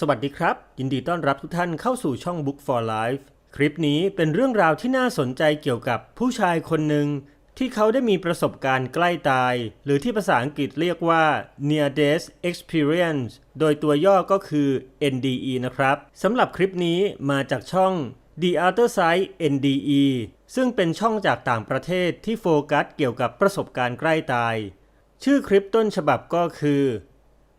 สวัสดีครับ ยินดีต้อนรับทุกท่านเข้าสู่ช่อง Book for Life คลิปนี้เป็นเรื่องราวที่น่าสนใจเกี่ยวกับผู้ชายคนหนึ่งที่เขาได้มีประสบการณ์ใกล้ตาย หรือที่ภาษาอังกฤษเรียกว่า near death experience โดยตัวย่อก็คือ NDE นะครับสำหรับคลิปนี้มาจากช่อง The Other Side NDE ซึ่งเป็นช่องจากต่างประเทศที่โฟกัสเกี่ยวกับประสบการณ์ใกล้ตาย ชื่อคลิปต้นฉบับก็คือ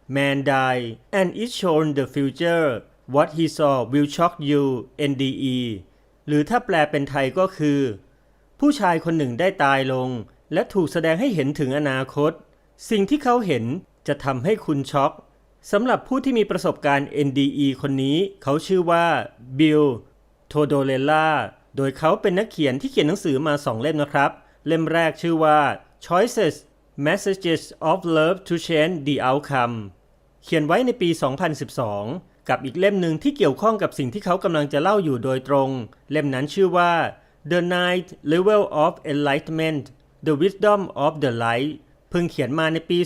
Man die and it shown the future what he saw will shock you NDE หรือถ้าแปลเป็นไทยก็คือ ผู้ชายคนหนึ่งได้ตายลง และถูกแสดงให้เห็นถึงอนาคต สิ่งที่เขาเห็นจะทำให้คุณช็อกสำหรับผู้ที่มีประสบการณ์ NDE คนนี้เขาชื่อว่าบิลโทโดเลล่าโดยเขาเป็นนักเขียนที่เขียนหนังสือมาสองเล่มนะครับ เล่มแรกชื่อว่า Choices Messages of Love to Change the Outcome เขียนไว้ในปี 2012 กับอีกเล่มหนึ่งที่เกี่ยวข้องกับสิ่งที่เขากำลังจะเล่าอยู่โดยตรง เล่มนั้นชื่อว่า The Ninth Level of Enlightenment The Wisdom of the Light เพิ่งเขียนมาในปี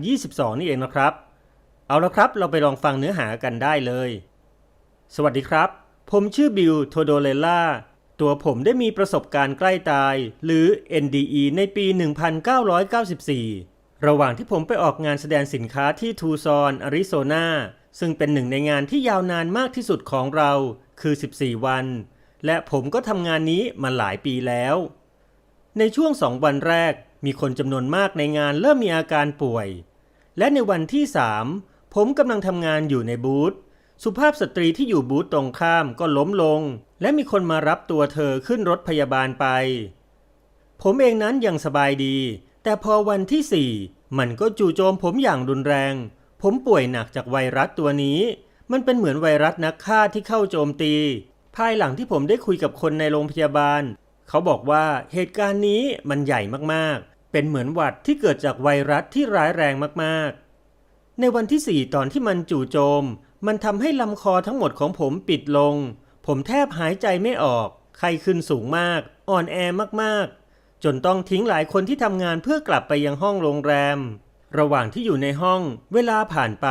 2022 นี่เองนะครับ เอาละครับเราไปลองฟังเนื้อหากันได้เลย สวัสดีครับ ผมชื่อบิล โทโดเลล่า ตัวผมได้มีประสบการณ์ใกล้ตาย หรือ NDE ในปี 1994 ระหว่างที่ผมไปออกงานแสดงสินค้าที่ทูซอนอาริโซนาซึ่งเป็นหนึ่งในงานที่ยาวนานมากที่สุดของเราคือ 14 วัน และผมก็ทำงานนี้มาหลายปีแล้ว ในช่วงสองวันแรก มีคนจำนวนมากในงานเริ่มมีอาการป่วย และในวันที่สามผมกำลังทำงานอยู่ในบูธ สุภาพสตรีที่อยู่บูธตรงข้ามก็ล้มลง และมีคนมารับตัวเธอขึ้นรถพยาบาลไป ผมเองนั้นยังสบายดี แต่พอวันที่สี่มันก็จู่โจมผมอย่างรุนแรง ผมป่วยหนักจากไวรัสตัวนี้ มันเป็นเหมือนไวรัสนักฆ่าที่เข้าโจมตี ภายหลังที่ผมได้คุยกับคนในโรงพยาบาล เขาบอกว่าเหตุการณ์นี้มันใหญ่มากๆ เป็นเหมือนหวัดที่เกิดจากไวรัสที่ร้ายแรงมากๆ ในวันที่4ตอนที่มันจู่โจม มันทำให้ลำคอทั้งหมดของผมปิดลง ผมแทบหายใจไม่ออก ไข้ขึ้นสูงมาก อ่อนแอมากๆ จนต้องทิ้งหลายคนที่ทำงานเพื่อกลับไปยังห้องโรงแรม ระหว่างที่อยู่ในห้อง เวลาผ่านไป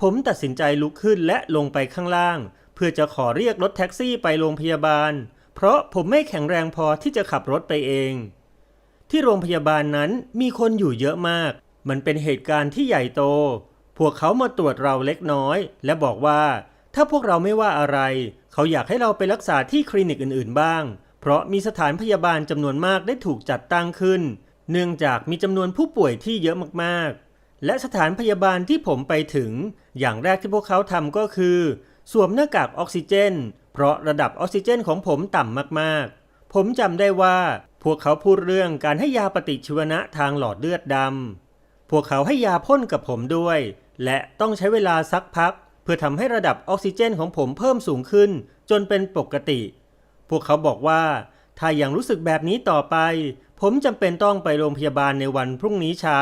ผมตัดสินใจลุกขึ้นและลงไปข้างล่าง เพื่อจะขอเรียกรถแท็กซี่ไปโรงพยาบาล เพราะผมไม่แข็งแรงพอที่จะขับรถไปเอง ที่โรงพยาบาลนั้นมีคนอยู่เยอะมาก มันเป็นเหตุการณ์ที่ใหญ่โต พวกเขามาตรวจเราเล็กน้อย และบอกว่า ถ้าพวกเราไม่ว่าอะไร เขาอยากให้เราไปรักษาที่คลินิกอื่นๆบ้าง เพราะมีสถานพยาบาลจำนวนมากได้ถูกจัดตั้งขึ้น เนื่องจากมีจำนวนผู้ป่วยที่เยอะมากๆ และสถานพยาบาลที่ผมไปถึง อย่างแรกที่พวกเขาทำก็คือ สวมหน้ากากออกซิเจน เพราะระดับออกซิเจนของผมต่ำมากๆ ผมจำได้ว่าพวกเขาพูดเรื่องการให้ยาปฏิชีวนะทางหลอดเลือดดำพวกเขาให้ยาพ่นกับผมด้วย และต้องใช้เวลาสักพัก เพื่อทำให้ระดับออกซิเจนของผมเพิ่มสูงขึ้น จนเป็นปกติ พวกเขาบอกว่า ถ้ายังรู้สึกแบบนี้ต่อไป ผมจำเป็นต้องไปโรงพยาบาลในวันพรุ่งนี้เช้า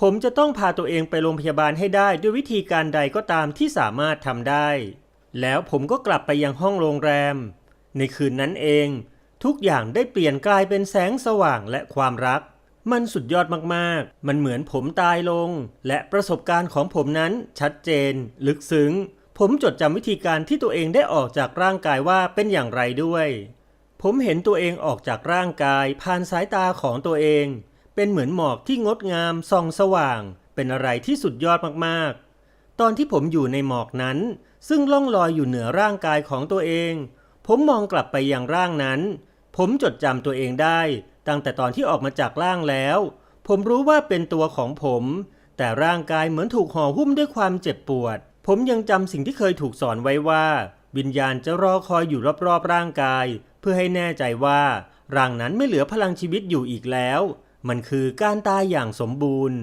ผมจะต้องพาตัวเองไปโรงพยาบาลให้ได้ด้วยวิธีการใดก็ตามที่สามารถทำได้ แล้วผมก็กลับไปยังห้องโรงแรม ในคืนนั้นเอง ทุกอย่างได้เปลี่ยนกลายเป็นแสงสว่างและความรัก มันสุดยอดมากๆ มันเหมือนผมตายลง และประสบการณ์ของผมนั้นชัดเจน ลึกซึ้ง ผมจดจำวิธีการที่ตัวเองได้ออกจากร่างกายว่าเป็นอย่างไรด้วย ผมเห็นตัวเองออกจากร่างกายผ่านสายตาของตัวเอง เป็นเหมือนหมอกที่งดงามส่องสว่าง เป็นอะไรที่สุดยอดมากๆ ตอนที่ผมอยู่ในหมอกนั้น ซึ่งล่องลอยอยู่เหนือร่างกายของตัวเอง ผมมองกลับไปยังร่างนั้น ผมจดจำตัวเองได้ ตั้งแต่ตอนที่ออกมาจากร่างแล้ว ผมรู้ว่าเป็นตัวของผม แต่ร่างกายเหมือนถูกห่อหุ้มด้วยความเจ็บปวด ผมยังจำสิ่งที่เคยถูกสอนไว้ว่า วิญญาณจะรอคอยอยู่รอบๆร่างกาย เพื่อให้แน่ใจว่าร่างนั้นไม่เหลือพลังชีวิตอยู่อีกแล้ว มันคือการตายอย่างสมบูรณ์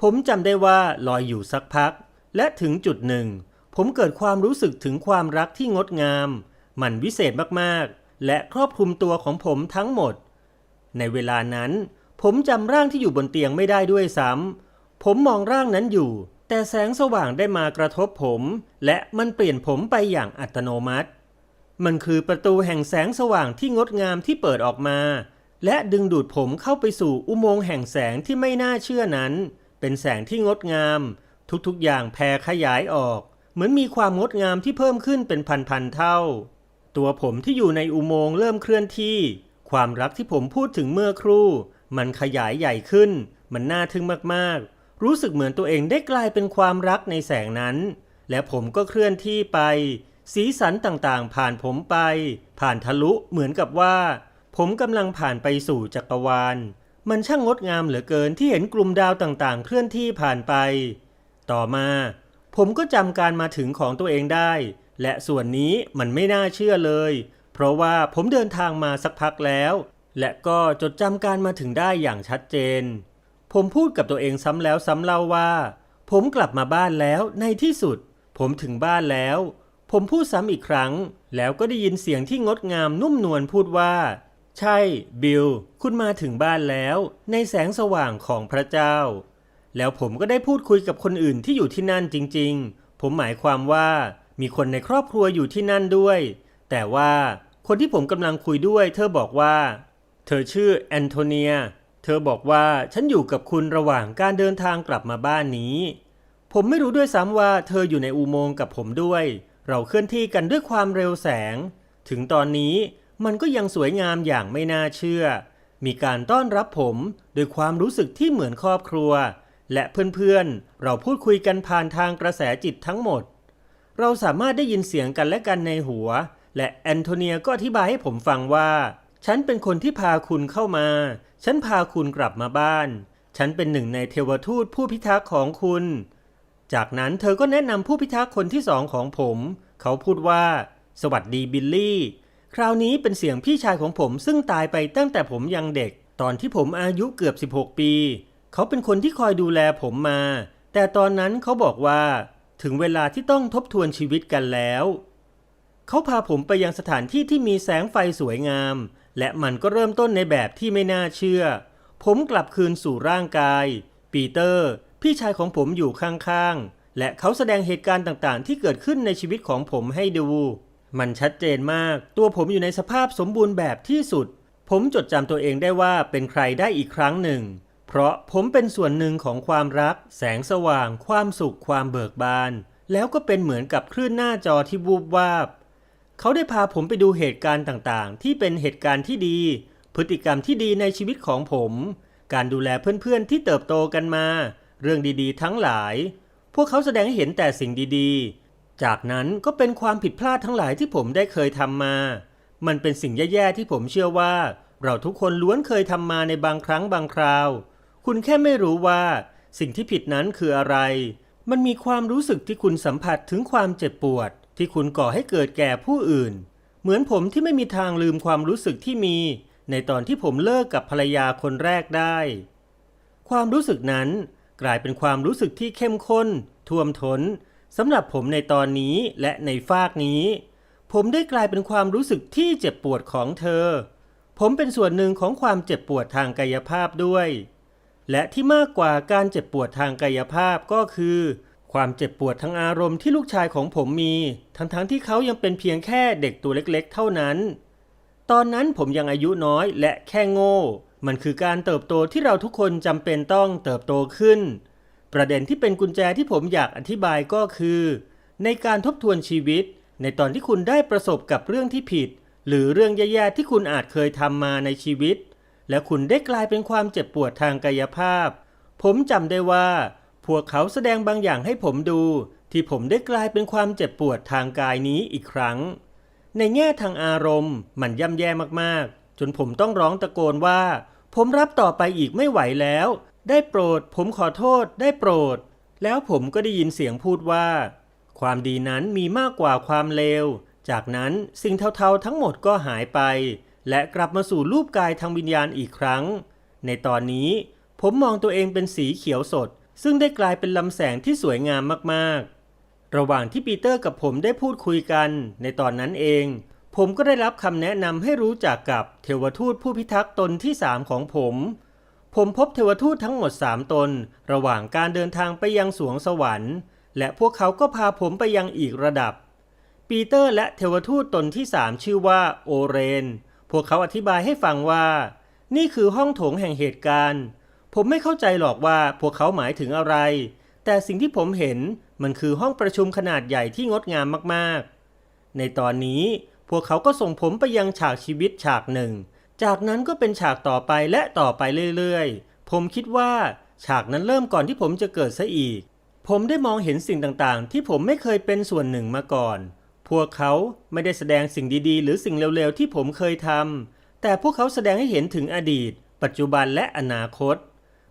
ผมจำได้ว่าลอยอยู่สักพัก และถึงจุดหนึ่ง ผมเกิดความรู้สึกถึงความรักที่งดงาม มันวิเศษมากๆ และครอบคลุมตัวของผมทั้งหมด ในเวลานั้น ผมจำร่างที่อยู่บนเตียงไม่ได้ด้วยซ้ำผมมองร่างนั้นอยู่ แต่แสงสว่างได้มากระทบผม และมันเปลี่ยนผมไปอย่างอัตโนมัติ มันคือประตูแห่งแสงสว่างที่งดงามที่เปิดออกมา และดึงดูดผมเข้าไปสู่อุโมงค์แห่งแสงที่ไม่น่าเชื่อนั้น เป็นแสงที่งดงาม ทุกๆอย่างแผ่ขยายออก เหมือนมีความงดงามที่เพิ่มขึ้นเป็นพันๆเท่า ตัวผมที่อยู่ในอุโมงค์เริ่มเคลื่อนที่ ความรักที่ผมพูดถึงเมื่อครู่ มันขยายใหญ่ขึ้น มันน่าทึ่งมากๆ รู้สึกเหมือนตัวเองได้กลายเป็นความรักในแสงนั้น และผมก็เคลื่อนที่ไป สีสันต่างๆ ผ่านผมไป ผ่านทะลุเหมือนกับว่า ผมกำลังผ่านไปสู่จักรวาล มันช่างงดงามเหลือเกินที่เห็นกลุ่มดาวต่างๆ เคลื่อนที่ผ่านไป ต่อมา ผมก็จำการมาถึงของตัวเองได้ และส่วนนี้มันไม่น่าเชื่อเลย เพราะว่าผมเดินทางมาสักพักแล้ว และก็จดจำการมาถึงได้อย่างชัดเจน ผมพูดกับตัวเองซ้ำแล้วซ้ำเล่าว่า ผมกลับมาบ้านแล้วในที่สุด ผมถึงบ้านแล้ว ผมพูดซ้ำอีกครั้ง แล้วก็ได้ยินเสียงที่งดงามนุ่มนวลพูดว่า ใช่ บิล คุณมาถึงบ้านแล้ว ในแสงสว่างของพระเจ้า แล้วผมก็ได้พูดคุยกับคนอื่นที่อยู่ที่นั่นจริง ๆ ผมหมายความว่ามีคนในครอบครัวอยู่ที่นั่นด้วย แต่ว่าคนที่ผมกำลังคุยด้วยเธอบอกว่า เธอชื่อแอนโทเนีย เธอบอกว่าฉันอยู่กับคุณระหว่างการเดินทางกลับมาบ้านนี้ ผมไม่รู้ด้วยซ้ำว่าเธออยู่ในอุโมงค์กับผมด้วย เราเคลื่อนที่กันด้วยความเร็วแสง ถึงตอนนี้มันก็ยังสวยงามอย่างไม่น่าเชื่อ มีการต้อนรับผมโดยความรู้สึกที่เหมือนครอบครัว และเพื่อนๆ เราพูดคุยกันผ่านทางกระแสจิตทั้งหมด เราสามารถได้ยินเสียงกันและกันในหัว และแอนโทเนียก็อธิบายให้ผมฟังว่า ฉันเป็นคนที่พาคุณเข้ามา ฉันพาคุณกลับมาบ้าน ฉันเป็นหนึ่งในเทวทูตผู้พิทักษ์ของคุณ จากนั้นเธอก็แนะนำผู้พิทักษ์คนที่สองของผม เขาพูดว่า สวัสดีบิลลี่ คราวนี้เป็นเสียงพี่ชายของผมซึ่งตายไปตั้งแต่ผมยังเด็ก ตอนที่ผมอายุเกือบ 16 ปี เขาเป็นคนที่คอยดูแลผมมา แต่ตอนนั้นเขาบอกว่า ถึงเวลาที่ต้องทบทวนชีวิตกันแล้ว เขาพาผมไปยังสถานที่ที่มีแสงไฟสวยงาม และมันก็เริ่มต้นในแบบที่ไม่น่าเชื่อ ผมกลับคืนสู่ร่างกาย ปีเตอร์ พี่ชายของผมอยู่ข้างๆ และเขาแสดงเหตุการณ์ต่างๆ ที่เกิดขึ้นในชีวิตของผมให้ดู มันชัดเจนมาก ตัวผมอยู่ในสภาพสมบูรณ์แบบที่สุด ผมจดจำตัวเองได้ว่าเป็นใครได้อีกครั้งหนึ่ง เพราะผมเป็นส่วนหนึ่งของความรัก แสงสว่าง ความสุข ความเบิกบาน แล้วก็เป็นเหมือนกับคลื่นหน้าจอที่วูบวาบ เขาได้พาผมไปดูเหตุการณ์ต่างๆ ที่เป็นเหตุการณ์ที่ดี พฤติกรรมที่ดีในชีวิตของผม การดูแลเพื่อนๆที่เติบโตกันมา เรื่องดีๆ ทั้งหลาย พวกเขาแสดงให้เห็นแต่สิ่งดีๆ จากนั้นก็เป็นความผิดพลาดทั้งหลายที่ผมได้เคยทำมา มันเป็นสิ่งแย่ๆที่ผมเชื่อว่า เราทุกคนล้วนเคยทำมาในบางครั้งบางคราว คุณแค่ไม่รู้ว่า สิ่งที่ผิดนั้นคืออะไร มันมีความรู้สึกที่คุณสัมผัสถึงความเจ็บปวด ที่คุณก่อให้เกิดแก่ผู้อื่น เหมือนผมที่ไม่มีทางลืมความรู้สึกที่มี ในตอนที่ผมเลิกกับภรรยาคนแรกได้ ความรู้สึกนั้นกลายเป็นความรู้สึกที่เข้มข้น ท่วมท้นสำหรับผมในตอนนี้และในฟากนี้ ผมได้กลายเป็นความรู้สึกที่เจ็บปวดของเธอ ผมเป็นส่วนหนึ่งของความเจ็บปวดทางกายภาพด้วย และที่มากกว่าการเจ็บปวดทางกายภาพก็คือ ความเจ็บปวดทางอารมณ์ที่ลูกชายของผมมี ทั้งๆทที่เขายังเป็นเพียงแค่เด็กตัวเล็กๆ เท่านั้น ตอนนั้นผมยังอายุน้อยและแค่โง่ มันคือการเติบโตที่เราทุกคนจำเป็นต้องเติบโตขึ้น ประเด็นที่เป็นกุญแจที่ผมอยากอธิบายก็คือ ในการทบทวนชีวิต ในตอนที่คุณได้ประสบกับเรื่องที่ผิด หรือเรื่องแย่ๆที่คุณอาจเคยทำมาในชีวิต และคุณได้กลายเป็นความเจ็บปวดทางกายภาพ ผมจำได้ว่า พวกเขาแสดงบางอย่างให้ผมดู ที่ผมได้กลายเป็นความเจ็บปวดทางกายนี้อีกครั้ง ในแง่ทางอารมณ์ มันย่ำแย่มากๆ จนผมต้องร้องตะโกนว่า ผมรับต่อไปอีกไม่ไหวแล้ว ได้โปรด ผมขอโทษ ได้โปรด แล้วผมก็ได้ยินเสียงพูดว่า ความดีนั้นมีมากกว่าความเลว จากนั้นสิ่งเทาๆทั้งหมดก็หายไป และกลับมาสู่รูปกายทางวิญญาณอีกครั้ง ในตอนนี้ผมมองตัวเองเป็นสีเขียวสด ซึ่งได้กลายเป็นลำแสงที่สวยงามมากๆ ระหว่างที่ปีเตอร์กับผมได้พูดคุยกันในตอนนั้นเอง ผมก็ได้รับคำแนะนำให้รู้จักกับเทวทูตผู้พิทักษ์ตนที่สามของผม ผมพบเทวทูตทั้งหมดสามตน ระหว่างการเดินทางไปยังสวงสวรรค์ และพวกเขาก็พาผมไปยังอีกระดับ ปีเตอร์และเทวทูตตนที่สามชื่อว่าโอเรน พวกเขาอธิบายให้ฟังว่า นี่คือห้องโถงแห่งเหตุการณ์ ผมไม่เข้าใจหรอกว่าพวกเขาหมายถึงอะไร แต่สิ่งที่ผมเห็นมันคือห้องประชุมขนาดใหญ่ที่งดงามมากๆ ในตอนนี้พวกเขาก็ส่งผมไปยังฉากชีวิตฉากหนึ่ง จากนั้นก็เป็นฉากต่อไปและต่อไปเรื่อยๆ ผมคิดว่าฉากนั้นเริ่มก่อนที่ผมจะเกิดซะอีก ผมได้มองเห็นสิ่งต่างๆ ที่ผมไม่เคยเป็นส่วนหนึ่งมาก่อน พวกเขาไม่ได้แสดงสิ่งดีๆ หรือสิ่งเร็วๆ ที่ผมเคยทำแต่พวกเขาแสดงให้เห็นถึงอดีต ปัจจุบันและอนาคต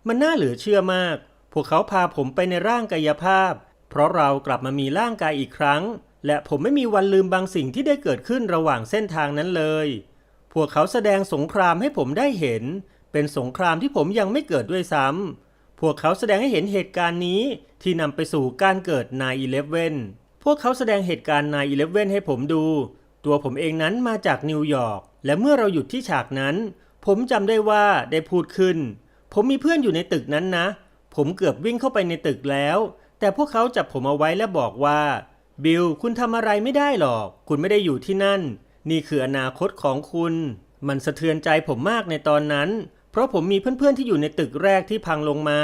มันน่าเหลือเชื่อมาก พวกเขาพาผมไปในร่างกายภาพ เพราะเรากลับมามีร่างกายอีกครั้ง และผมไม่มีวันลืมบางสิ่งที่ได้เกิดขึ้นระหว่างเส้นทางนั้นเลย พวกเขาแสดงสงครามให้ผมได้เห็น เป็นสงครามที่ผมยังไม่เกิดด้วยซ้ำ พวกเขาแสดงให้เห็นเหตุการณ์นี้ที่นำไปสู่การเกิด9-11พวกเขาแสดงเหตุการณ์9-11ให้ผมดู ตัวผมเองนั้นมาจากนิวยอร์ก และเมื่อเราหยุดที่ฉากนั้น ผมจำได้ว่าได้พูดขึ้น ผมมีเพื่อนอยู่ในตึกนั้นนะ ผมเกือบวิ่งเข้าไปในตึกแล้ว แต่พวกเขาจับผมเอาไว้และบอกว่า บิลคุณทำอะไรไม่ได้หรอก คุณไม่ได้อยู่ที่นั่น นี่คืออนาคตของคุณ มันสะเทือนใจผมมากในตอนนั้น เพราะผมมีเพื่อนๆที่อยู่ในตึกแรกที่พังลงมา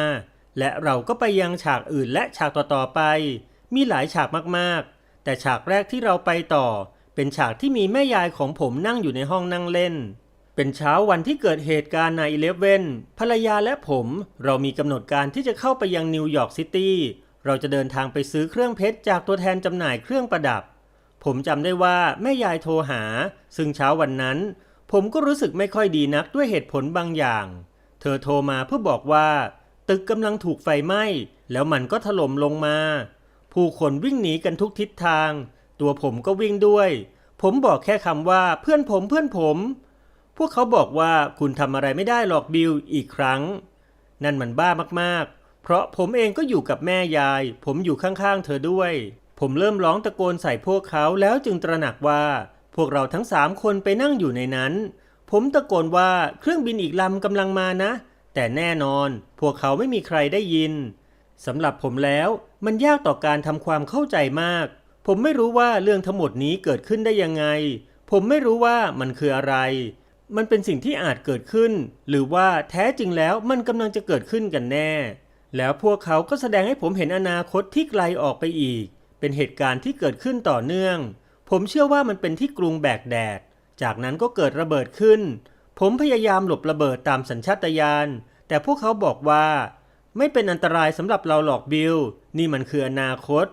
และเราก็ไปยังฉากอื่นและฉากต่อๆไป มีหลายฉากมากๆ แต่ฉากแรกที่เราไปต่อ เป็นฉากที่มีแม่ยายของผมนั่งอยู่ในห้องนั่งเล่น เป็นเช้าวันที่เกิดเหตุการณ์ในอีเลฟเว่นภรรยาและผม เรามีกำหนดการที่จะเข้าไปยังนิวยอร์กซิตี้ เราจะเดินทางไปซื้อเครื่องเพชรจากตัวแทนจำหน่ายเครื่องประดับ ผมจำได้ว่าแม่ยายโทรหา ซึ่งเช้าวันนั้น ผมก็รู้สึกไม่ค่อยดีนักด้วยเหตุผลบางอย่าง เธอโทรมาเพื่อบอกว่า ตึกกำลังถูกไฟไหม้ แล้วมันก็ถล่มลงมา ผู้คนวิ่งหนีกันทุกทิศทาง ตัวผมก็วิ่งด้วย ผมบอกแค่คำว่าเพื่อนผมเพื่อนผม วกเขาบอกว่าคุณทำอะไรไม่ได้หรอกบิลอีกครั้ง นั่นมันบ้ามากๆ เพราะผมเองก็อยู่กับแม่ยาย ผมอยู่ข้างๆ เธอด้วย ผมเริ่มร้องตะโกนใส่พวกเขาแล้วจึงตระหนักว่า พวกเราทั้งสามคนไปนั่งอยู่ในนั้น ผมตะโกนว่าเครื่องบินอีกลำกำลังมานะ แต่แน่นอน พวกเขาไม่มีใครได้ยินสำหรับผมแล้วมันยากต่อการทำความเข้าใจมาก ผมไม่รู้ว่าเรื่องทั้งหมดนี้เกิดขึ้นได้ยังไง ผมไม่รู้ว่ามันคืออะไร มันเป็นสิ่งที่อาจเกิดขึ้น หรือว่าแท้จริงแล้วมันกำลังจะเกิดขึ้นกันแน่ แล้วพวกเขาก็แสดงให้ผมเห็นอนาคตที่ไกลออกไปอีก เป็นเหตุการณ์ที่เกิดขึ้นต่อเนื่อง ผมเชื่อว่ามันเป็นที่กรุงแบกแดด จากนั้นก็เกิดระเบิดขึ้น ผมพยายามหลบระเบิดตามสัญชาตญาณ แต่พวกเขาบอกว่า ไม่เป็นอันตรายสำหรับเราหรอกบิล นี่มันคืออนาคต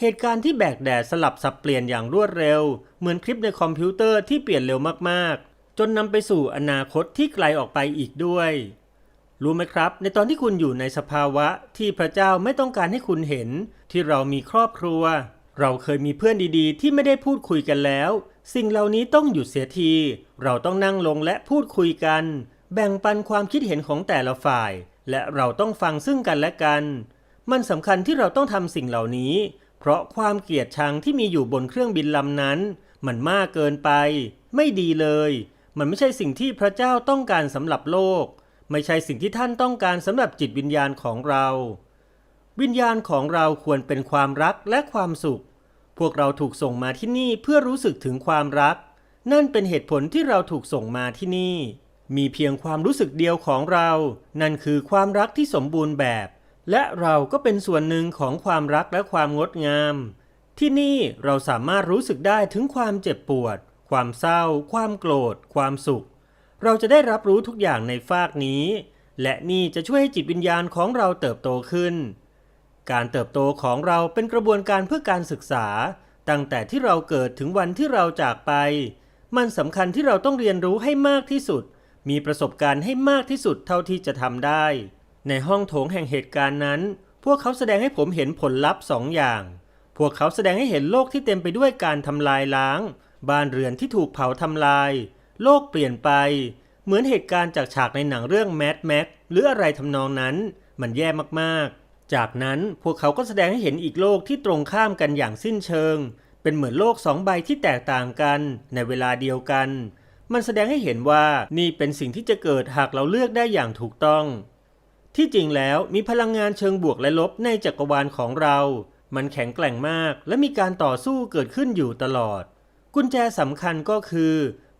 เหตุการณ์ที่แบกแดดสลับสับเปลี่ยนอย่างรวดเร็ว เหมือนคลิปในคอมพิวเตอร์ที่เปลี่ยนเร็วมากๆ จนนำไปสู่อนาคตที่ไกลออกไปอีกด้วย รู้ไหมครับ ในตอนที่คุณอยู่ในสภาวะที่พระเจ้าไม่ต้องการให้คุณเห็น ที่เรามีครอบครัว เราเคยมีเพื่อนดีๆ ที่ไม่ได้พูดคุยกันแล้ว สิ่งเหล่านี้ต้องหยุดเสียที เราต้องนั่งลงและพูดคุยกัน แบ่งปันความคิดเห็นของแต่ละฝ่าย และเราต้องฟังซึ่งกันและกัน มันสำคัญที่เราต้องทำสิ่งเหล่านี้ เพราะความเกลียดชังที่มีอยู่บนเครื่องบินลำนั้น มันมากเกินไป ไม่ดีเลย มันไม่ใช่สิ่งที่พระเจ้าต้องการสำหรับโลก ไม่ใช่สิ่งที่ท่านต้องการสำหรับจิตวิญญาณของเรา วิญญาณของเราควรเป็นความรักและความสุข พวกเราถูกส่งมาที่นี่เพื่อรู้สึกถึงความรัก นั่นเป็นเหตุผลที่เราถูกส่งมาที่นี่ มีเพียงความรู้สึกเดียวของเรา นั่นคือความรักที่สมบูรณ์แบบ และเราก็เป็นส่วนหนึ่งของความรักและความงดงาม ที่นี่เราสามารถรู้สึกได้ถึงความเจ็บปวด ความเศร้า ความโกรธ ความสุข เราจะได้รับรู้ทุกอย่างในฟากนี้ และนี่จะช่วยให้จิตวิญญาณของเราเติบโตขึ้น การเติบโตของเราเป็นกระบวนการเพื่อการศึกษา ตั้งแต่ที่เราเกิดถึงวันที่เราจากไป มันสำคัญที่เราต้องเรียนรู้ให้มากที่สุด มีประสบการณ์ให้มากที่สุดเท่าที่จะทำได้ ในห้องโถงแห่งเหตุการณ์นั้น พวกเขาแสดงให้ผมเห็นผลลัพธ์สองอย่าง พวกเขาแสดงให้เห็นโลกที่เต็มไปด้วยการทำลายล้าง บ้านเรือนที่ถูกเผาทำลาย โลกเปลี่ยนไป เหมือนเหตุการณ์จากฉากในหนังเรื่องแมดแม็กหรืออะไรทำนองนั้น มันแย่มากๆ จากนั้นพวกเขาก็แสดงให้เห็นอีกโลกที่ตรงข้ามกันอย่างสิ้นเชิง เป็นเหมือนโลกสองใบที่แตกต่างกันในเวลาเดียวกัน มันแสดงให้เห็นว่านี่เป็นสิ่งที่จะเกิดหากเราเลือกได้อย่างถูกต้อง ที่จริงแล้วมีพลังงานเชิงบวกและลบในจักรวาลของเรา มันแข็งแกร่งมากและมีการต่อสู้เกิดขึ้นอยู่ตลอด กุญแจสำคัญก็คือ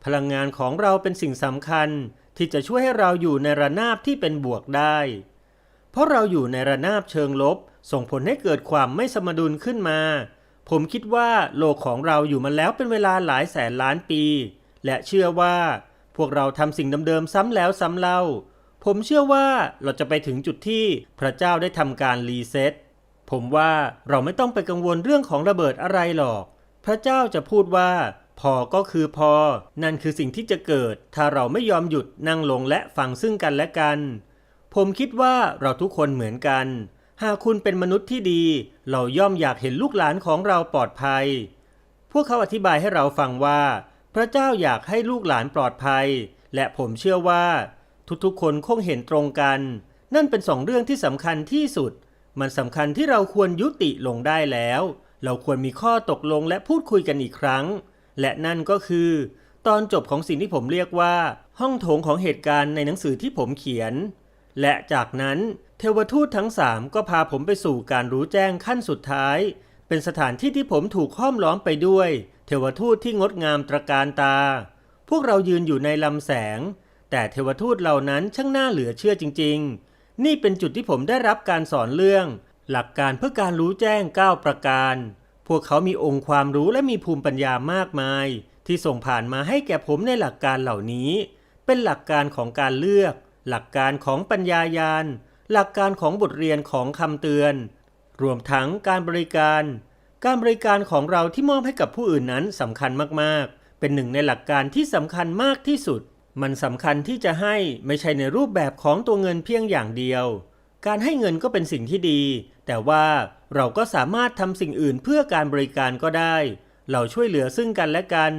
พลังงานของเราเป็นสิ่งสำคัญที่จะช่วยให้เราอยู่ในระนาบที่เป็นบวกได้ เพราะเราอยู่ในระนาบเชิงลบ ส่งผลให้เกิดความไม่สมดุลขึ้นมา ผมคิดว่าโลกของเราอยู่มาแล้วเป็นเวลาหลายแสนล้านปี และเชื่อว่า พวกเราทำสิ่งเดิมๆซ้ำแล้วซ้ำเล่า ผมเชื่อว่าเราจะไปถึงจุดที่พระเจ้าได้ทำการรีเซ็ตผมว่าเราไม่ต้องไปกังวลเรื่องของระเบิดอะไรหรอก พระเจ้าจะพูดว่า พอก็คือพอ นั่นคือสิ่งที่จะเกิด ถ้าเราไม่ยอมหยุดนั่งลงและฟังซึ่งกันและกัน ผมคิดว่าเราทุกคนเหมือนกัน หากคุณเป็นมนุษย์ที่ดี เราย่อมอยากเห็นลูกหลานของเราปลอดภัย พวกเขาอธิบายให้เราฟังว่า พระเจ้าอยากให้ลูกหลานปลอดภัย และผมเชื่อว่า ทุกๆ คนคงเห็นตรงกัน นั่นเป็นสองเรื่องที่สำคัญที่สุด มันสำคัญที่เราควรยุติลงได้แล้ว เราควรมีข้อตกลงและพูดคุยกันอีกครั้ง และนั่นก็คือ ตอนจบของสิ่งที่ผมเรียกว่า ห้องโถงของเหตุการณ์ในหนังสือที่ผมเขียน และจากนั้นเทวทูตทั้งสามก็พาผมไปสู่การรู้แจ้งขั้นสุดท้าย เป็นสถานที่ที่ผมถูกห้อมล้อมไปด้วย เทวทูตที่งดงามตระการตา พวกเรายืนอยู่ในลำแสง แต่เทวทูตเหล่านั้นช่างน่าเหลือเชื่อจริง ๆ นี่เป็นจุดที่ผมได้รับการสอนเรื่อง หลักการเพื่อการรู้แจ้ง 9 ประการ พวกเขามีองค์ความรู้และมีภูมิปัญญามากมาย ที่ส่งผ่านมาให้แก่ผมในหลักการเหล่านี้ เป็นหลักการของการเลือก หลักการของปัญญายาณหลักการของบทเรียนของคำเตือน รวมทั้งการบริการ การบริการของเราที่มอบให้กับผู้อื่นนั้นสำคัญมากๆ เป็นหนึ่งในหลักการที่สำคัญมากที่สุด มันสำคัญที่จะให้ไม่ใช่ในรูปแบบของตัวเงินเพียงอย่างเดียว การให้เงินก็เป็นสิ่งที่ดี แต่ว่าเราก็สามารถทำสิ่งอื่นเพื่อการบริการก็ได้ เราช่วยเหลือซึ่งกันและกัน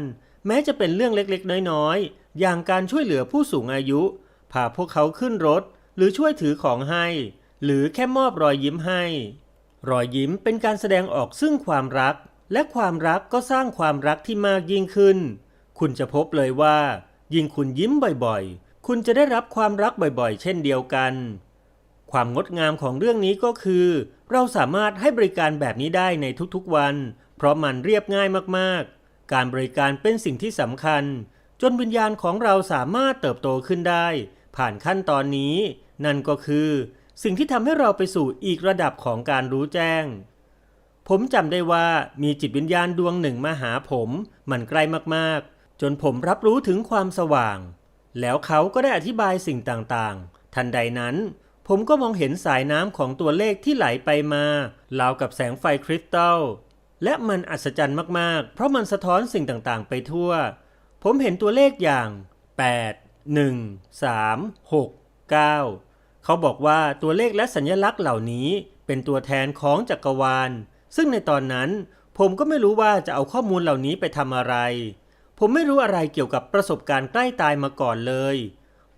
แม้จะเป็นเรื่องเล็กๆ น้อยๆ อย่างการช่วยเหลือผู้สูงอายุ พาพวกเขาขึ้นรถ หรือช่วยถือของให้ หรือแค่มอบรอยยิ้มให้ รอยยิ้มเป็นการแสดงออกซึ่งความรัก และความรักก็สร้างความรักที่มากยิ่งขึ้น คุณจะพบเลยว่า ยิ่งคุณยิ้มบ่อยๆ คุณจะได้รับความรักบ่อยๆ เช่นเดียวกัน ความงดงามของเรื่องนี้ก็คือ เราสามารถให้บริการแบบนี้ได้ในทุกๆวัน เพราะมันเรียบง่ายมากๆ การบริการเป็นสิ่งที่สำคัญ จนวิญญาณของเราสามารถเติบโตขึ้นได้ ผ่านขั้นตอนนี้ นั่นก็คือ สิ่งที่ทำให้เราไปสู่อีกระดับของการรู้แจ้ง ผมจำได้ว่ามีจิตวิญญาณดวงหนึ่งมาหาผม มันใกล้มากๆ จนผมรับรู้ถึงความสว่าง แล้วเขาก็ได้อธิบายสิ่งต่างๆ ทันใดนั้น ผมก็มองเห็นสายน้ำของตัวเลขที่ไหลไปมาราวกับแสงไฟคริสตัล และมันอัศจรรย์มากๆ เพราะมันสะท้อนสิ่งต่างๆ ไปทั่ว ผมเห็นตัวเลขอย่าง 8 1 3 6 9 เขาบอกว่าตัวเลขและสัญลักษณ์เหล่านี้ เป็นตัวแทนของจักรวาล ซึ่งในตอนนั้น ผมก็ไม่รู้ว่าจะเอาข้อมูลเหล่านี้ไปทำอะไร ผมไม่รู้อะไรเกี่ยวกับประสบการณ์ใกล้ตายมาก่อนเลย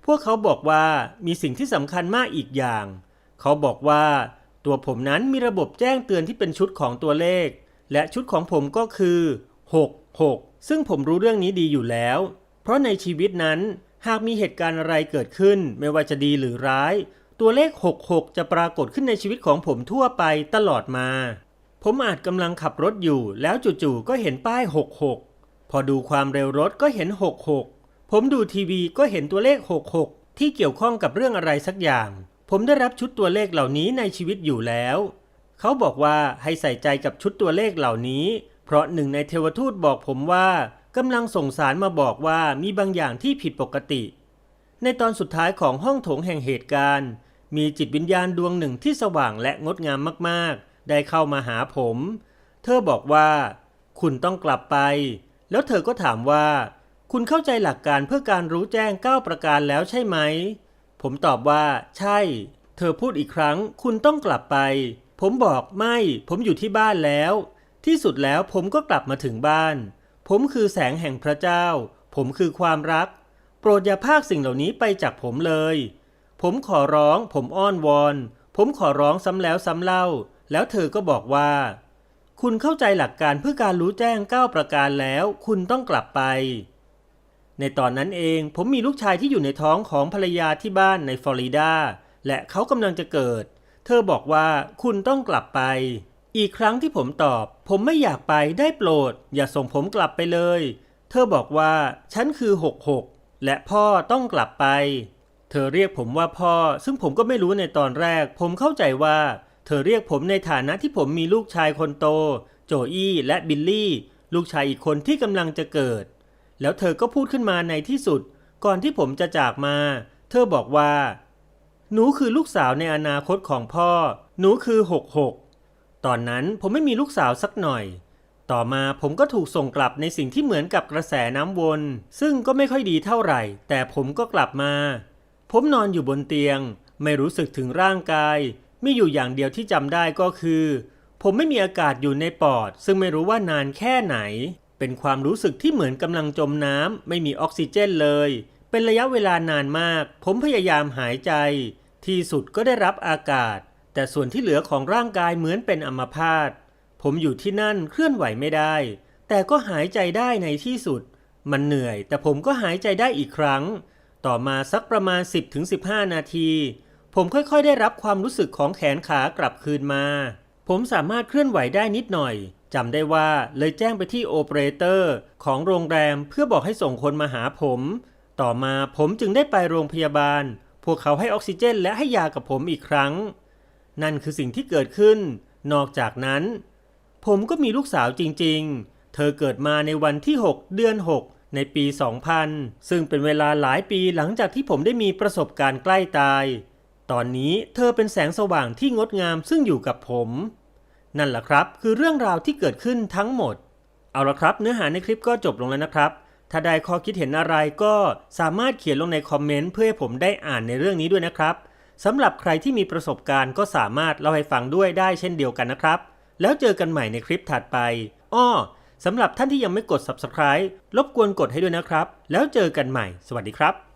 พวกเขาบอกว่ามีสิ่งที่สำคัญมากอีกอย่าง เขาบอกว่าตัวผมนั้นมีระบบแจ้งเตือนที่เป็นชุดของตัวเลข และชุดของผมก็คือ 6 6 ซึ่งผมรู้เรื่องนี้ดีอยู่แล้ว เพราะในชีวิตนั้นหากมีเหตุการณ์อะไรเกิดขึ้น ไม่ว่าจะดีหรือร้าย ตัวเลข 66 จะปรากฏขึ้นในชีวิตของผมทั่วไปตลอดมา ผมอาจกำลังขับรถอยู่ แล้วจู่ๆก็เห็นป้าย 66 พอดูความเร็วรถก็เห็น 66 ผมดูทีวีก็เห็นตัวเลข 66 ที่เกี่ยวข้องกับเรื่องอะไรสักอย่าง ผมได้รับชุดตัวเลขเหล่านี้ในชีวิตอยู่แล้ว เขาบอกว่าให้ใส่ใจกับชุดตัวเลขเหล่านี้ เพราะหนึ่งในเทวทูตบอกผมว่ากำลังส่งสารมาบอกว่ามีบางอย่างที่ผิดปกติ ในตอนสุดท้ายของห้องโถงแห่งเหตุการณ์ มีจิตวิญญาณดวงหนึ่งที่สว่างและงดงามมากๆ ได้เข้ามาหาผม เธอบอกว่า คุณต้องกลับไป แล้วเธอก็ถามว่า คุณเข้าใจหลักการเพื่อการรู้แจ้ง 9 ประการแล้วใช่ไหม ผมตอบว่า ใช่ เธอพูดอีกครั้ง คุณต้องกลับไป ผมบอกไม่ ผมอยู่ที่บ้านแล้ว ที่สุดแล้วผมก็กลับมาถึงบ้าน ผมคือแสงแห่งพระเจ้า ผมคือความรัก โปรดอย่าพากสิ่งเหล่านี้ไปจากผมเลย ผมขอร้อง ผมอ้อนวอน ผมขอร้องซ้ำแล้วซ้ำเล่า แล้วเธอก็บอกว่า คุณเข้าใจหลักการเพื่อการรู้แจ้ง 9 ประการแล้ว คุณต้องกลับไป ในตอนนั้นเองผมมีลูกชายที่อยู่ในท้องของภรรยาที่บ้านในฟลอริดา และเขากำลังจะเกิด เธอบอกว่าคุณต้องกลับไป อีกครั้งที่ผมตอบ ผมไม่อยากไปได้โปรด อย่าส่งผมกลับไปเลย เธอบอกว่า ฉันคือ 66 และพ่อต้องกลับไป เธอเรียกผมว่าพ่อ ซึ่งผมก็ไม่รู้ในตอนแรก ผมเข้าใจว่า เธอเรียกผมในฐานะที่ผมมีลูกชายคนโต โจอี้และบิลลี่ ลูกชายอีกคนที่กำลังจะเกิด แล้วเธอก็พูดขึ้นมาในที่สุด ก่อนที่ผมจะจากมา เธอบอกว่า หนูคือลูกสาวในอนาคตของพ่อ หนูคือหกหกตอนนั้นผมไม่มีลูกสาวสักหน่อย ต่อมาผมก็ถูกส่งกลับในสิ่งที่เหมือนกับกระแสน้ำวน ซึ่งก็ไม่ค่อยดีเท่าไหร่ แต่ผมก็กลับมา ผมนอนอยู่บนเตียง ไม่รู้สึกถึงร่างกายมีอยู่อย่างเดียวที่จำได้ก็คือ ผมไม่มีอากาศอยู่ในปอด ซึ่งไม่รู้ว่านานแค่ไหน เป็นความรู้สึกที่เหมือนกำลังจมน้ำไม่มีออกซิเจนเลย เป็นระยะเวลานานมาก ผมพยายามหายใจ ที่สุดก็ได้รับอากาศ แต่ส่วนที่เหลือของร่างกายเหมือนเป็นอัมพาตผมอยู่ที่นั่นเคลื่อนไหวไม่ได้ แต่ก็หายใจได้ในที่สุด มันเหนื่อย แต่ผมก็หายใจได้อีกครั้ง ต่อมาสักประมาณ 10-15 นาที ผมค่อยๆ ได้รับความรู้สึกของแขนขากลับคืนมา ผมสามารถเคลื่อนไหวได้นิดหน่อย จำได้ว่าเลยแจ้งไปที่โอเปอเรเตอร์ของโรงแรมเพื่อบอกให้ส่งคนมาหาผม ต่อมาผมจึงได้ไปโรงพยาบาล พวกเขาให้ออกซิเจนและให้ยากับผมอีกครั้ง นั่นคือสิ่งที่เกิดขึ้น นอกจากนั้น ผมก็มีลูกสาวจริงๆ เธอเกิดมาในวันที่ 6 เดือน 6 ในปี 2000 ซึ่งเป็นเวลาหลายปีหลังจากที่ผมได้มีประสบการณ์ใกล้ตาย ตอนนี้เธอเป็นแสงสว่างที่งดงามซึ่งอยู่กับผม นั่นแหละครับ คือเรื่องราวที่เกิดขึ้นทั้งหมด เอาละครับ เนื้อหาในคลิปก็จบลงแล้วนะครับ ถ้าได้ข้อคิดเห็นอะไรก็สามารถเขียนลงในคอมเมนต์เพื่อให้ผมได้อ่านในเรื่องนี้ด้วยนะครับสำหรับใครที่มีประสบการณ์ก็สามารถเล่าให้ฟังด้วยได้เช่นเดียวกันนะครับ แล้วเจอกันใหม่ในคลิปถัดไปอ้อสำหรับท่านที่ยังไม่กด subscribe รบกวนกดให้ด้วยนะครับ แล้วเจอกันใหม่ สวัสดีครับ